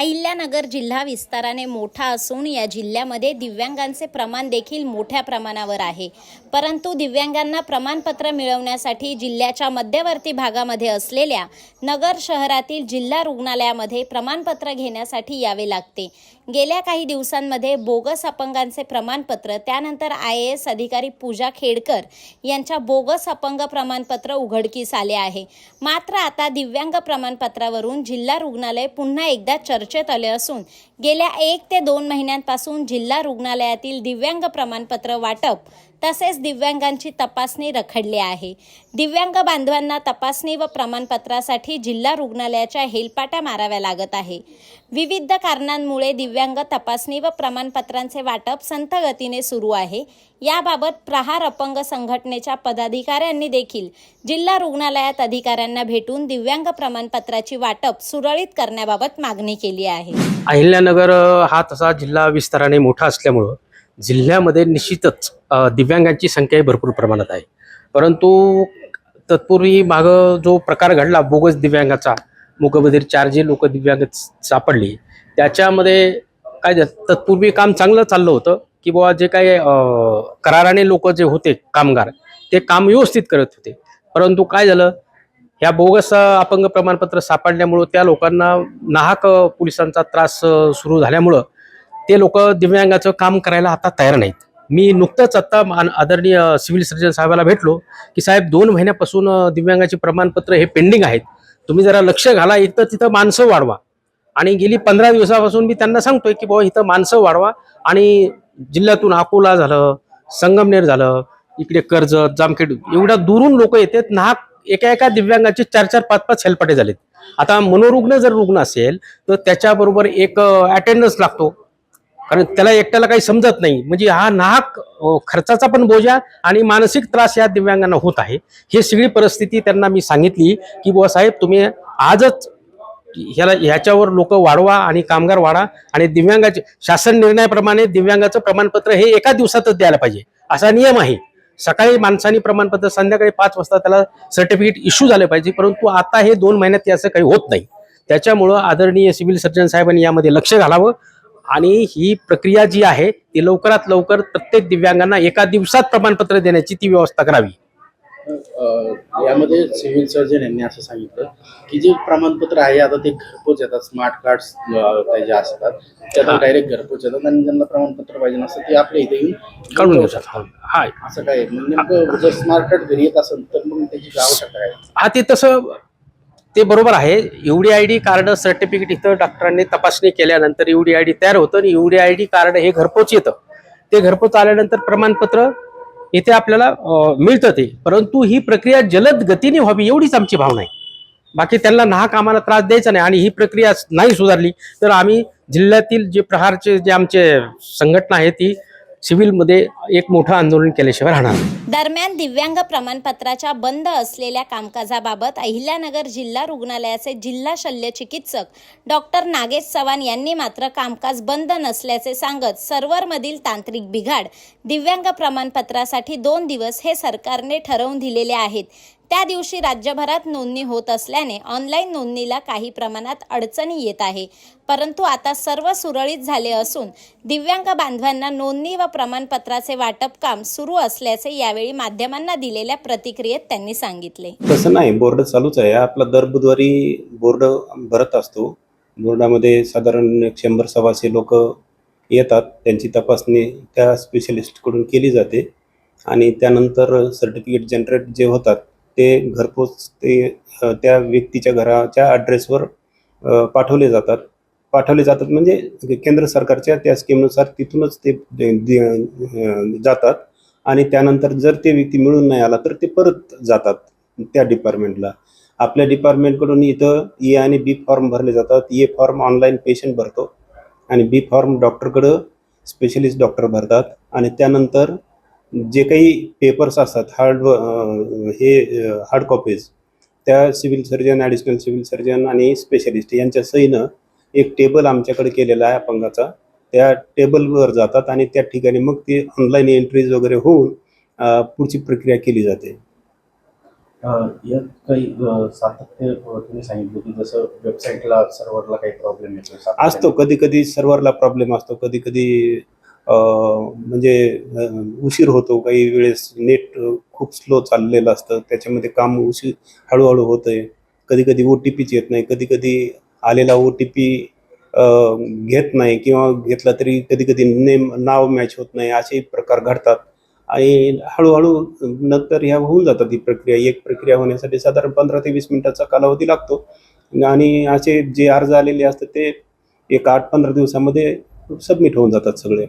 अहिल्यानगर जिल्हा विस्ताराने मोठा असून या जिल्ह्यामध्ये दिव्यांगांचे प्रमाण देखील मोठ्या प्रमाणावर आहे. परंतु दिव्यांगांना प्रमाणपत्र मिळवण्यासाठी जिल्ह्याच्या मध्यवर्ती भागामध्ये असलेल्या नगर शहरातील जिल्हा रुग्णालयामध्ये प्रमाणपत्र घेण्यासाठी यावे लागते. गेल्या काही दिवसांमध्ये बोगस अपंगांचे प्रमाणपत्र त्यानंतर आय ए एस अधिकारी पूजा खेडकर यांच्या बोगस अपंग प्रमाणपत्र उघडकीस आले आहे. मात्र आता दिव्यांग प्रमाणपत्रावरून जिल्हा रुग्णालय पुन्हा एकदा चर्चेत आले असून गेल्या एक ते दोन महिन्यांपासून जिल्हा रुग्णालयातील दिव्यांग प्रमाणपत्र वाटप तसेच दिव्यांगांची तपासणी रखडली आहे. दिव्यांग बांधवांना तपासणी व प्रमाणपत्रासाठी जिल्हा रुग्णालयाच्या हेलपाट्या माराव्या लागत आहे. विविध कारणांमुळे दिव्यांग तपासणी व प्रमाणपत्रांचे वाटप संथ गतीने सुरू आहे. याबाबत प्रहार अपंग संघटनेच्या पदाधिकाऱ्यांनी देखील जिल्हा रुग्णालयात अधिकाऱ्यांना भेटून दिव्यांग प्रमाणपत्राची वाटप सुरळीत करण्याबाबत मागणी केली आहे. अहिल्यानगर हा तसा जिल्हा विस्ताराने मोठा असल्यामुळं जिल्ह्यामध्ये निश्चितच दिव्यांगांची संख्याही भरपूर प्रमाणात आहे. परंतु तत्पूर्वी माग जो प्रकार घडला बोगस दिव्यांगाचा मुकबधीर चार जे लोक दिव्यांग सापडली त्याच्यामध्ये काय झालं, तत्पूर्वी काम चांगलं चाललं होतं की बुवा जे काही कराराने लोक जे होते कामगार ते काम व्यवस्थित करत होते. परंतु काय झालं ह्या बोगस अपंग प्रमाणपत्र सापडल्यामुळं त्या लोकांना नाहक पोलिसांचा त्रास सुरू झाल्यामुळं ते लोक दिव्यांगाचं काम करायला आता तयार नाहीत. मी नुकतंच आत्ता मान- आदरणीय सिव्हिल सर्जन साहेबाला भेटलो की साहेब दोन महिन्यापासून दिव्यांगाचे दिव्यांगाची प्रमाणपत्र हे पेंडिंग आहेत. तुम्ही जरा लक्ष घाला एक तर तिथं माणसं वाढवा. आणि गेली पंधरा दिवसापासून मी त्यांना सांगतोय की बाबा इथं माणसं वाढवा. आणि जिल्ह्यातून अकोला झालं संगमनेर झालं इकडे कर्जत जामखेड एवढ्या दुरून लोक येतात. ना एका एका दिव्यांगाचे चार चार पाच पाच हेलपाटे झालेत. आता मनोरुग्ण जर रुग्ण असेल तर त्याच्याबरोबर एक अटेंडन्स लागतो. कारण त्याला एकट्याला काही समजत नाही. म्हणजे हा नाहक खर्चाचा पण बोजा आणि मानसिक त्रास या दिव्यांगांना होत आहे. हे सगळी परिस्थिती त्यांना मी सांगितली की बुवा साहेब तुम्ही आजच ह्याला ह्याच्यावर लोक वाढवा आणि कामगार वाढा आणि दिव्यांगाचे शासन निर्णयाप्रमाणे दिव्यांगाचं प्रमाणपत्र हे एका दिवसातच द्यायला पाहिजे. असा नियम आहे. सकाळी माणसानी प्रमाणपत्र संध्याकाळी पाच वाजता त्याला सर्टिफिकेट इश्यू झालं पाहिजे परंतु आता हे दोन महिन्यात याचं काही होत नाही. त्याच्यामुळं आदरणीय सिव्हिल सर्जन साहेबांनी यामध्ये लक्ष घालावं आणि ही प्रक्रिया जी आहे ती लवकरात लवकर प्रत्येक दिव्यांगांना एका दिवसात प्रमाणपत्र देण्याची ती व्यवस्था करावी. यामध्ये सिव्हिल सर्जन यांनी असं सांगितलं की जे प्रमाणपत्र आहे आता ते घरपोच येतात स्मार्ट कार्ड जे असतात ते आता डायरेक्ट घरपोच येतात आणि ज्यांना प्रमाणपत्र पाहिजे नसतं ते आपल्या इथे येऊन काढून घेऊन घेतात. जाऊ हा शकतात. असं काय आहे? नेमकं जर स्मार्ट कार्ड घरी येत असेल तर मग त्याची आवश्यकता काय हा ते तसं ते बरोबर आहे. U D I D card certificate इथं डॉक्टरांनी तपासणी केल्यानंतर युडी आय डी तयार होतं आणि युडी आय डी कार्ड हे घरपोच येतं. ते घरपोच आल्यानंतर प्रमाणपत्र इथे आपल्याला मिळतं ते. परंतु ही प्रक्रिया जलद गतीने व्हावी एवढीच आमची भावना आहे. बाकी त्यांना नाहक आम्हाला त्रास द्यायचा नाही आणि ही प्रक्रिया नाही सुधारली तर आम्ही जिल्ह्यातील जे प्रहारचे जे आमचे संघटना आहे ती सिव्हिलमध्ये एक मोठं आंदोलन केल्याशिवाय राहणार दरम्यान दिव्यांग प्रमाणपत्राच्या बंद असलेल्या कामकाजाबाबत अहिल्यानगर जिल्हा रुग्णालयाचे जिल्हा शल्य चिकित्सक डॉक्टर नागेश चव्हाण यांनी मात्र कामकाज बंद नसल्याचे सांगत सर्व्हरमधील तांत्रिक बिघाड दिव्यांग प्रमाणपत्रासाठी दोन दिवस हे सरकारने ठरवून दिलेले आहेत. त्या दिवशी राज्यभरात नोंदणी होत असल्याने ऑनलाईन नोंदणीला काही प्रमाणात अडचणी येत आहे. परंतु आता सर्व सुरळीत झाले असून दिव्यांग बांधवांना नोंदणी व प्रमाणपत्राचे वाटप काम सुरू असल्याचे यावेळी माध्यमांना दिलेल्या प्रतिक्रियेत त्यांनी सांगितले. तसं नाही बोर्ड चालूच आहे. आपला दर बुधवारी बोर्ड भरत असतो. बोर्डामध्ये साधारण शंभर सव्वाशे लोक येतात. त्यांची तपासणी त्या स्पेशलिस्टकडून केली जाते. आणि त्यानंतर सर्टिफिकेट जनरेट जे होतात ते घरपोच ते त्या व्यक्तीच्या घराच्या ॲड्रेसवर पाठवले जातात. पाठवले जातात. म्हणजे केंद्र सरकारच्या त्या स्कीमनुसार तिथूनच ते दे- जातात. आणि त्यानंतर जर ते व्यक्ती मिळून नाही आला तर ते परत जातात त्या डिपार्टमेंटला आपल्या डिपार्टमेंटकडून इथं ए आणि बी फॉर्म भरले जातात. ए फॉर्म ऑनलाईन पेशंट भरतो. आणि बी फॉर्म डॉक्टरकडं स्पेशलिस्ट डॉक्टर भरतात. आणि त्यानंतर जे काही पेपर्स असतात हार्ड हे हार्ड कॉपीज त्या civil surgeon additional civil surgeon आणि स्पेशलिस्ट यांच्या सहीनं एक टेबल आमच्याकडे केलेला आहे अपंगाचा. त्या टेबलवर जातात आणि त्या ठिकाणी मग ते ऑनलाईन एंट्रीज वगैरे होऊन पुढची प्रक्रिया केली जाते. यात काही सातत्य तुम्ही सांगितलं की जसं वेबसाईटला सर्व्हरला काही प्रॉब्लेम येतो. असतो कधी कधी सर्व्हरला प्रॉब्लेम असतो कधी कधी म्हणजे उशीर होतो काही वेळेस नेट खूप स्लो चाललेलं असतं त्याच्यामध्ये काम उशीर हळूहळू होतंय. कधी कधी ओ टी पीच येत नाही कधी कधी आलेला ओ टी पी घेत नाही किंवा घेतला तरी कधी कधी नेम नाव मॅच होत नाही असे प्रकार घडतात. आणि हळूहळू नंतर ह्या होऊन जातात ही प्रक्रिया. एक प्रक्रिया होण्यासाठी साधारण पंधरा ते वीस मिनिटाचा कालावधी लागतो. आणि असे जे अर्ज आलेले असतात ते एक आठ पंधरा दिवसामध्ये सबमिट होऊन जातात सगळे.